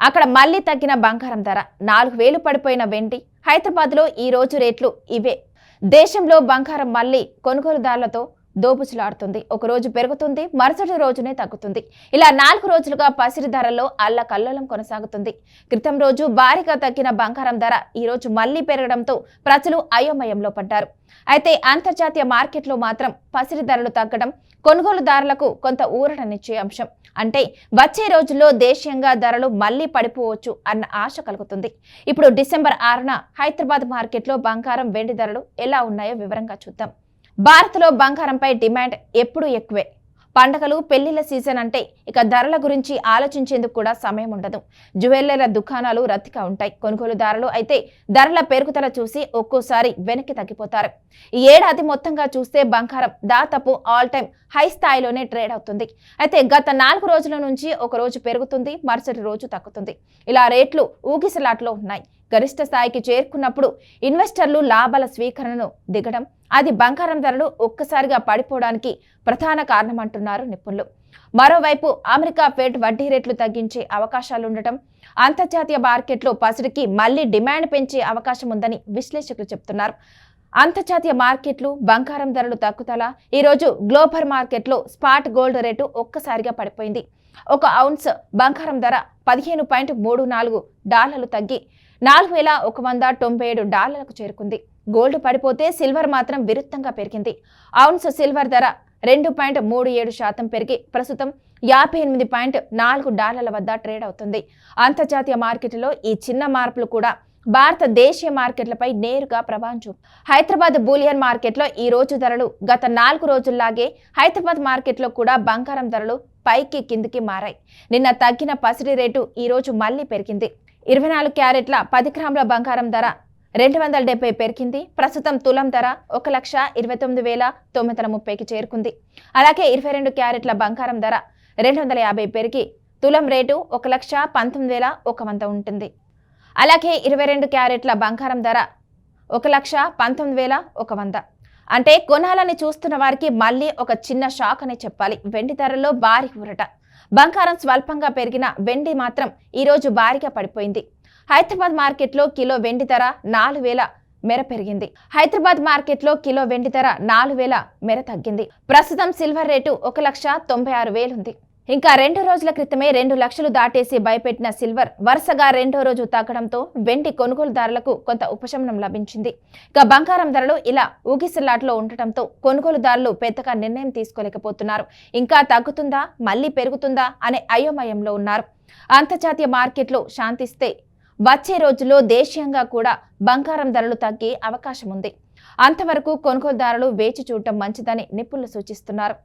అక్కడ మళ్ళీ తగ్గిన బంగారం ధర. నాలుగు వేలు పడిపోయిన వెండి. హైదరాబాద్లో ఈ రోజు రేట్లు ఇవే. దేశంలో బంగారం మళ్ళీ కొనుగోలుదారులతో దోబుచులాడుతుంది. ఒకరోజు పెరుగుతుంది మరుసటి రోజునే తగ్గుతుంది. ఇలా నాలుగు రోజులుగా పసిరి ధరల్లో అల్లకల్లోలం కొనసాగుతుంది. క్రితం రోజు భారీగా తగ్గిన బంగారం ధర ఈరోజు మళ్ళీ పెరగడంతో ప్రజలు అయోమయంలో పడ్డారు. అయితే అంతర్జాతీయ మార్కెట్లో మాత్రం పసిరి ధరలు తగ్గడం కొనుగోలుదారులకు కొంత ఊరటనిచ్చే అంశం. అంటే వచ్చే రోజుల్లో దేశీయంగా ధరలు మళ్ళీ పడిపోవచ్చు అన్న ఆశ కలుగుతుంది. ఇప్పుడు డిసెంబర్ ఆరున హైదరాబాద్ మార్కెట్లో బంగారం వెండి ధరలు ఎలా ఉన్నాయో వివరంగా చూద్దాం. భారత్లో బంగారంపై డిమాండ్ ఎప్పుడూ ఎక్కువే. పండగలు పెళ్ళిళ్ళ సీజన్ అంటే ఇక ధరల గురించి ఆలోచించేందుకు కూడా సమయం ఉండదు. జ్యువెల్లర్ల దుకాణాలు రద్దీగా ఉంటాయి. కొనుగోలుదారులు అయితే ధరల పెరుగుదల చూసి ఒక్కోసారి వెనక్కి తగ్గిపోతారు. ఈ ఏడాది మొత్తంగా చూస్తే బంగారం దాదాపు ఆల్ టైం హై స్థాయిలోనే ట్రేడ్ అవుతుంది. అయితే గత నాలుగు రోజుల నుంచి ఒక రోజు పెరుగుతుంది మరుసటి రోజు తగ్గుతుంది. ఇలా రేట్లు ఊగిసలాట్లో ఉన్నాయి. గరిష్ట స్థాయికి చేరుకున్నప్పుడు ఇన్వెస్టర్లు లాభాల స్వీకరణను దిగడం అది బంగారం ధరలు ఒక్కసారిగా పడిపోవడానికి ప్రధాన కారణమంటున్నారు నిపుణులు. మరోవైపు అమెరికా ఫెడ్ వడ్డీ రేట్లు తగ్గించే అవకాశాలుండటం అంతర్జాతీయ మార్కెట్లో పసిడికి మళ్ళీ డిమాండ్ పెంచే అవకాశం ఉందని విశ్లేషకులు చెబుతున్నారు అంతర్జాతీయ మార్కెట్లు బంగారం ధరలు తగ్గుతల ఈరోజు గ్లోబల్ మార్కెట్లో స్పాట్ గోల్డ్ రేటు ఒక్కసారిగా పడిపోయింది. ఒక ఔన్స్ బంగారం ధర పదిహేను పాయింట్ మూడు నాలుగు డాలర్లు తగ్గి నాలుగు వేల ఒక వంద తొంభై ఏడు డాలర్లకు చేరుకుంది. గోల్డ్ పడిపోతే సిల్వర్ మాత్రం విరుద్ధంగా పెరిగింది. ఔన్స్ సిల్వర్ ధర రెండు పాయింట్ మూడు ఏడు శాతం పెరిగి ప్రస్తుతం యాభై ఎనిమిది పాయింట్ నాలుగు డాలర్ల వద్ద ట్రేడ్ అవుతుంది. అంతర్జాతీయ మార్కెట్లో ఈ చిన్న మార్పులు కూడా భారత దేశీయ మార్కెట్లపై నేరుగా ప్రభావం చూపు హైదరాబాద్ బూలియన్ మార్కెట్లో ఈ రోజు ధరలు గత నాలుగు రోజుల్లాగే హైదరాబాద్ మార్కెట్లో కూడా బంగారం ధరలు పైకి కిందికి మారాయి. నిన్న తగ్గిన పసిడి రేటు ఈరోజు మళ్ళీ పెరిగింది. ఇరవై నాలుగు క్యారెట్ల పది గ్రాముల బంగారం ధర రెండు వందల డెబ్బై పెరిగింది. ప్రస్తుతం తులం ధర ఒక లక్ష ఇరవై తొమ్మిది వేల తొమ్మిది వందల ముప్పైకి చేరుకుంది. అలాగే ఇరవై రెండు క్యారెట్ల బంగారం ధర రెండు వందల యాభై పెరిగి తులం రేటు ఒక లక్ష పంతొమ్మిది వేల ఒక వంద ఉంటుంది. అలాగే ఇరవై రెండు క్యారెట్ల బంగారం ధర ఒక లక్ష పంతొమ్మిది వేల ఒక వంద. అంటే కొనాలని చూస్తున్న వారికి మళ్ళీ ఒక చిన్న షాక్ అనే చెప్పాలి. వెండి ధరల్లో భారీ ఊరట. బంగారం స్వల్పంగా పెరిగిన వెండి మాత్రం ఈరోజు భారీగా పడిపోయింది. హైదరాబాద్ మార్కెట్లో కిలో వెండి ధర నాలుగు వేల మెర పెరిగింది. హైదరాబాద్ మార్కెట్లో కిలో వెండి ధర నాలుగు వేల మెర తగ్గింది. ప్రస్తుతం సిల్వర్ రేటు ఒక లక్ష తొంభై ఆరు వేలుంది. ఇంకా రెండు రోజుల క్రితమే రెండు లక్షలు దాటేసి భయపెట్టిన సిల్వర్ వరుసగా రెండో రోజు తగ్గడంతో వెండి కొనుగోలుదారులకు కొంత ఉపశమనం లభించింది. ఇక బంగారం ధరలు ఇలా ఊగిసిల్లాట్లో ఉండటంతో కొనుగోలుదారులు పెద్దగా నిర్ణయం తీసుకోలేకపోతున్నారు. ఇంకా తగ్గుతుందా? మళ్ళీ పెరుగుతుందా? అనే అయోమయంలో ఉన్నారు. అంతర్జాతీయ మార్కెట్లో శాంతిస్తే వచ్చే రోజుల్లో దేశీయంగా కూడా బంగారం ధరలు తగ్గే అవకాశం ఉంది. అంతవరకు కొనుగోలుదారులు వేచి చూడటం మంచిదని నిపుణులు సూచిస్తున్నారు.